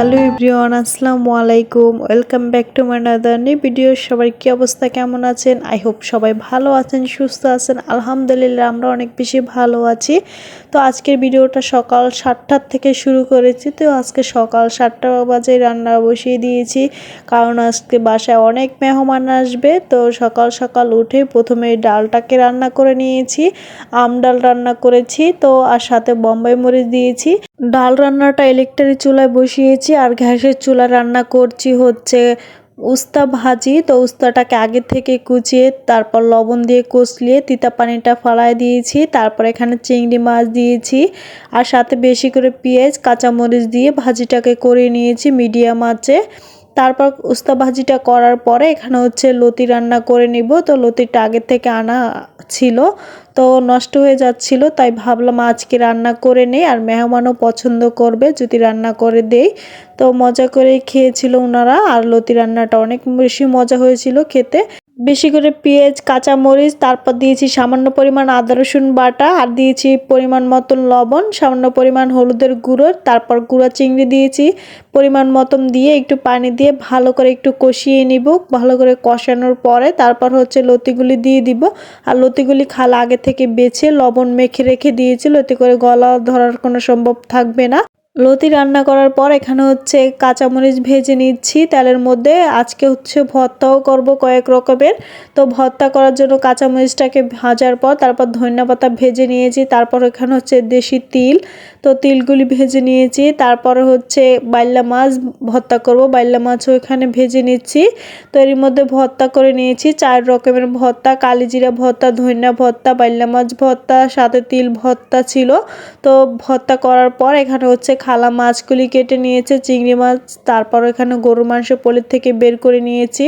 Hello everyone, আসসালামু আলাইকুম। Welcome back to my another new video সবার কি অবস্থা, কেমন আছেন? আই হোপ সবাই ভালো আছেন, সুস্থ আছেন। আলহামদুলিল্লাহ, আমরা অনেক বেশি ভালো আছি। তো আজকের ভিডিওটা সকাল সাতটার থেকে শুরু করেছি। তো আজকে সকাল সাতটা বাজে রান্না বসিয়ে দিয়েছি। কারণ আজকে বাসায় অনেক মেহমান আসবে। তো সকাল সকাল উঠে প্রথমে ডালটাকে রান্না করে নিয়েছি। আম ডাল রান্না করেছি। তো আর সাথে বম্বাই মরিচ দিয়েছি। ডাল রান্নাটা ইলেকট্রিক চুলায় বসিয়েছি। আর গ্যাসের চুলা রান্না করছি হচ্ছে উস্তা ভাজি তো উস্তাটাকে আগে থেকে কুচিয়ে তারপর লবণ দিয়ে কষলিয়ে তিতা পানিটা ফালায় দিয়েছি। তারপর এখানে চিংড়ি মাছ দিয়েছি আর সাথে বেশি করে পেঁয়াজ, কাঁচামরিচ দিয়ে ভাজিটাকে করে নিয়েছি মিডিয়াম আঁচে। তারপর উস্তা ভাজিটা করার পরে এখানে হচ্ছে লতি রান্না করে নিব। তো লতিটা আগের থেকে আনা ছিল, তো নষ্ট হয়ে যাচ্ছিল, তাই ভাবলাম আজকে রান্না করে নেই আর মেহমানও পছন্দ করবে, যদি রান্না করে দেই। তো মজা করে খেয়েছিল ওনারা আর লতি রান্নাটা অনেক বেশি মজা হয়েছিল খেতে। বেশি করে পেঁয়াজ, কাঁচামরিচ, তারপর দিয়েছি সামান্য পরিমাণ আদা, রসুন বাটা, আর দিয়েছি পরিমাণ মতন লবণ, সামান্য পরিমাণ হলুদের গুঁড়ো, তারপর গুঁড়া চিংড়ি দিয়েছি, পরিমাণ মতন দিয়ে একটু পানি দিয়ে ভালো করে একটু কষিয়ে নিব, ভালো করে কষানোর পরে তারপর হচ্ছে লতিগুলি দিয়ে দিব, আর লতিগুলি খালা আগে থেকে বেছে লবণ মেখে রেখে দিয়েছি, লতি করে গলা ধরার কোনো সম্ভব থাকবে না। লতি রান্না করার পর এখানে হচ্ছে কাঁচামরিচ ভেজে নিচ্ছি, তেলের মধ্যে। আজকে হচ্ছে ভর্তাও করব কয়েক রকমের। তো ভর্তা করার জন্য কাঁচামরিচটাকে ভাজার পর তারপর ধনিয়া পাতা ভেজে নিয়েছি, তারপর এখানে হচ্ছে দেশি তিল। তো তিলগুলি ভেজে নিয়েছি, তারপরে হচ্ছে বাইল্লা মাছ ভর্তা করব। বাইল্লা মাছও এখানে ভেজে নিচ্ছি। তো এর মধ্যে ভর্তা করে নিয়েছি, চার রকমের ভর্তা। কালিজিরা ভর্তা, ধনিয়া ভর্তা বাইল্লা মাছ ভর্তা, সাথে তিল ভর্তা ছিল। তো ভর্তা করার পর এখানে হচ্ছে খালা মাছগুলি কেটে নিয়েছে, চিংড়ি মাছ, তারপর এখানে গরু মাংস পলির থেকে বের করে নিয়েছি।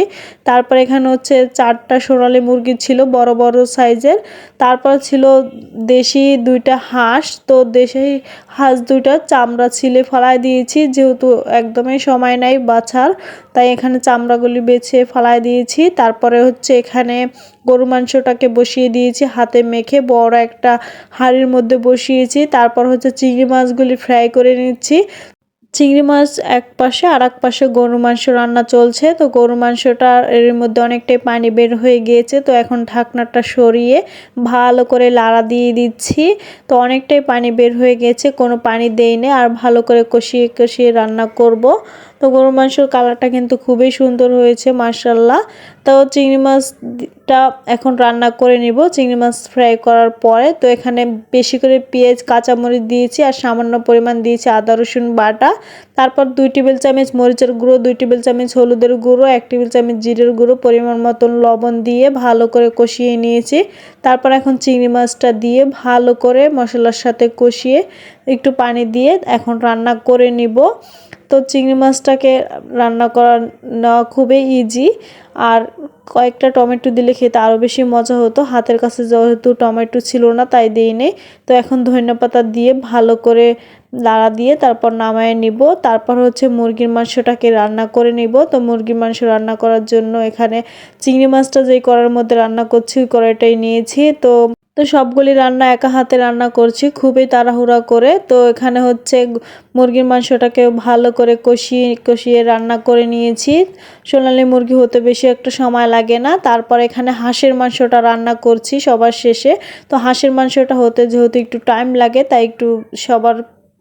তারপর এখানে হচ্ছে চারটা সোনালি মুরগি ছিল, বড় বড় সাইজের। তারপর ছিল দেশি দুইটা হাঁস, তো দেশি হাঁস দুইটা চামড়া ছিলে ফেলায় দিয়েছি, যেহেতু একদমই সময় নাই বাছার, তাই এখানে চামড়াগুলি বেছে ফেলায় দিয়েছি। তারপরে হচ্ছে এখানে গরু মাংসটাকে বসিয়ে দিয়েছি, হাতে মেখে বড় একটা হাঁড়ির মধ্যে বসিয়েছি। তারপর হচ্ছে চিংড়ি মাছগুলি ফ্রাই করে নিচ্ছি। চিংড়ি মাছ এক পাশে আর এক পাশে গরু মাংস রান্না চলছে। তো গরু মাংসটা এর মধ্যে অনেকটাই পানি বের হয়ে গিয়েছে। তো এখন ঢাকনাটা সরিয়ে ভালো করে লাড়া দিয়ে দিচ্ছি। তো অনেকটাই পানি বের হয়ে গেছে কোনো পানি দেইনি। আর ভালো করে কষিয়ে কষিয়ে রান্না করব। তো গরু মাংসর কালারটা কিন্তু খুবই সুন্দর হয়েছে মার্শাল্লাহ তো চিংড়ি মাছটা এখন রান্না করে নিব। চিংড়ি মাছ ফ্রাই করার পরে তো এখানে বেশি করে পেঁয়াজ, কাঁচামরিচ দিয়েছি আর সামান্য পরিমাণ দিয়েছি আদা, রসুন বাটা। তারপর দুই টেবিল চামচ মরিচের গুঁড়ো, দুই টেবিল চামচ হলুদের গুঁড়ো, এক টেবিল চামচ জিরের গুঁড়ো, পরিমাণ মতন লবণ দিয়ে ভালো করে কষিয়ে নিয়েছি। তারপর এখন চিংড়ি মাছটা দিয়ে ভালো করে মশলার সাথে কষিয়ে একটু পানি দিয়ে এখন রান্না করে নিব। তো চিংড়ি মাছটাকে রান্না করা নেওয়া খুবই ইজি আর কয়েকটা টমেটো দিলে খেতে আরও বেশি মজা হতো। হাতের কাছে যেহেতু টমেটো ছিল না, তাই দিই নেই তো এখন ধনিয়া পাতা দিয়ে ভালো করে লাড়া দিয়ে তারপর নামায় নিব। তারপর হচ্ছে মুরগির মাংসটাকে রান্না করে নিব। তো মুরগির মাংস রান্না করার জন্য এখানে চিংড়ি মাছটা যেই করার মধ্যে রান্না করছি, ওই কড়াইটাই নিয়েছি। তো তো সবগুলি রান্না একা হাতে রান্না করছি, খুবই তাড়াহুড়া করে। তো এখানে হচ্ছে মুরগির মাংসটাকে ভালো করে কষিয়ে কষিয়ে রান্না করে নিয়েছি। সোনালি মুরগি হতে বেশি একটা সময় লাগে না। তারপর এখানে হাঁসের মাংসটা রান্না করছি সবার শেষে। তো হাঁসের মাংসটা হতে যেহেতু একটু টাইম লাগে, তাই একটু সবার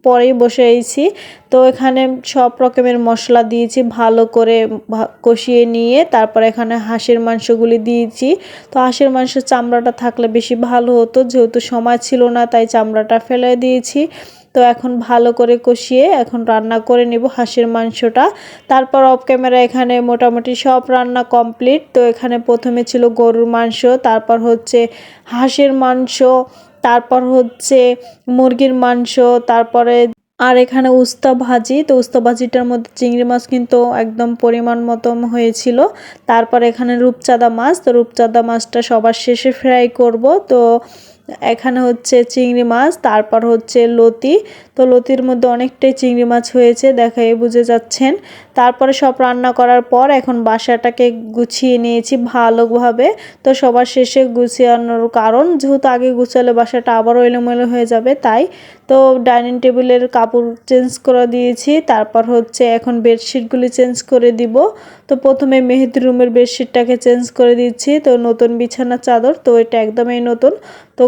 পরেই বসে এসেছি তো এখানে সব রকমের মশলা দিয়েছি, ভালো করে কষিয়ে নিয়ে তারপর এখানে হাঁসের মাংসগুলি দিয়েছি। তো হাঁসের মাংসের চামড়াটা থাকলে বেশি ভালো হতো, যেহেতু সময় ছিল না, তাই চামড়াটা ফেলে দিয়েছি। তো এখন ভালো করে কষিয়ে এখন রান্না করে নেব হাঁসের মাংসটা। তারপর অফ ক্যামেরা এখানে মোটামুটি সব রান্না কমপ্লিট তো এখানে প্রথমে ছিল গরুর মাংস, তারপর হচ্ছে হাঁসের মাংস তারপর হচ্ছে মুরগির মাংস, তারপরে আর এখানে উস্তা ভাজি। তো উস্তা ভাজিটার মধ্যে চিংড়ি মাছ কিন্তু একদম পরিমাণ মতো হয়েছিল। তারপর এখানে রূপচাঁদা মাছ। তো রূপচাঁদা মাছটা সবার শেষে ফ্রাই করব। তো এখানে হচ্ছে চিংড়ি মাছ, তারপর হচ্ছে লতি। তো লতির মধ্যে অনেকটাই চিংড়ি মাছ হয়েছে। দেখাই বুঝে যাচ্ছেন। তারপরে সব রান্না করার পর এখন বাসাটাকে গুছিয়ে নিয়েছি ভালোভাবে। তো সবার শেষে গুছিয়ানোর কারণ, যেহেতু আগে গুছালে বাসাটা আবারও এলোমেলো হয়ে যাবে, তাই তো ডাইনিং টেবিলের কাপড় চেঞ্জ করে দিয়েছি। তারপর হচ্ছে এখন বেডশিটগুলি চেঞ্জ করে দিব। তো প্রথমে মেহেদি রুমের বেডশিটটাকে চেঞ্জ করে দিচ্ছি। তো নতুন বিছানা চাদর, তো এটা একদমই নতুন। তো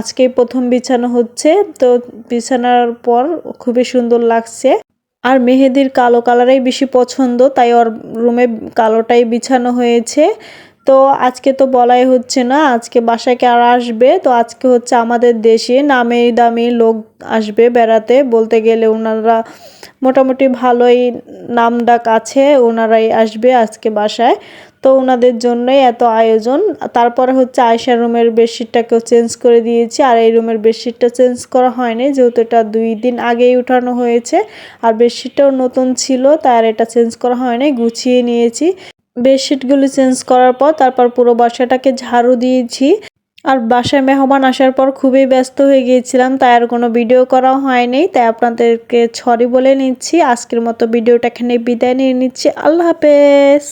আজকেই প্রথম বিছানো হচ্ছে। তো বিছানার পর খুবই সুন্দর লাগছে। আর মেহেদির কালো কালারাই বেশি পছন্দ, তাই ওর রুমে কালোটাই বিছানো হয়েছে। তো আজকে তো বলাই হচ্ছে না, আজকে বাসায় আর আসবে? তো আজকে হচ্ছে আমাদের দেশে নামেই দামি লোক আসবে বেড়াতে। বলতে গেলে ওনারা মোটামুটি ভালোই নাম ডাক আছে ওনারাই আসবে আজকে বাসায়। তো ওনাদের জন্যই এত আয়োজন। তারপরে হচ্ছে আয়সা রুমের বেডশিটটাকেও চেঞ্জ করে দিয়েছি। আর এই রুমের বেডশিটটা চেঞ্জ করা হয়নি, যেহেতু এটা দুই দিন আগেই উঠানো হয়েছে। আর বেডশিটটাও নতুন ছিল, তাই আর এটা চেঞ্জ করা হয়নি, গুছিয়ে নিয়েছি। বেডশিটগুলি চেঞ্জ করার পর তারপর পুরো বাসাটাকে ঝাড়ু দিয়েছি। আর বাসায় মেহমান আসার পর খুবই ব্যস্ত হয়ে গিয়েছিলাম, তাই আর কোনো ভিডিও করা হয়নি। তাই আপনাদেরকে ছড়ি বলে নিচ্ছি। আজকের মতো ভিডিওটা এখানে বিদায় নিয়ে নিচ্ছি। আল্লাহ হাফেজ।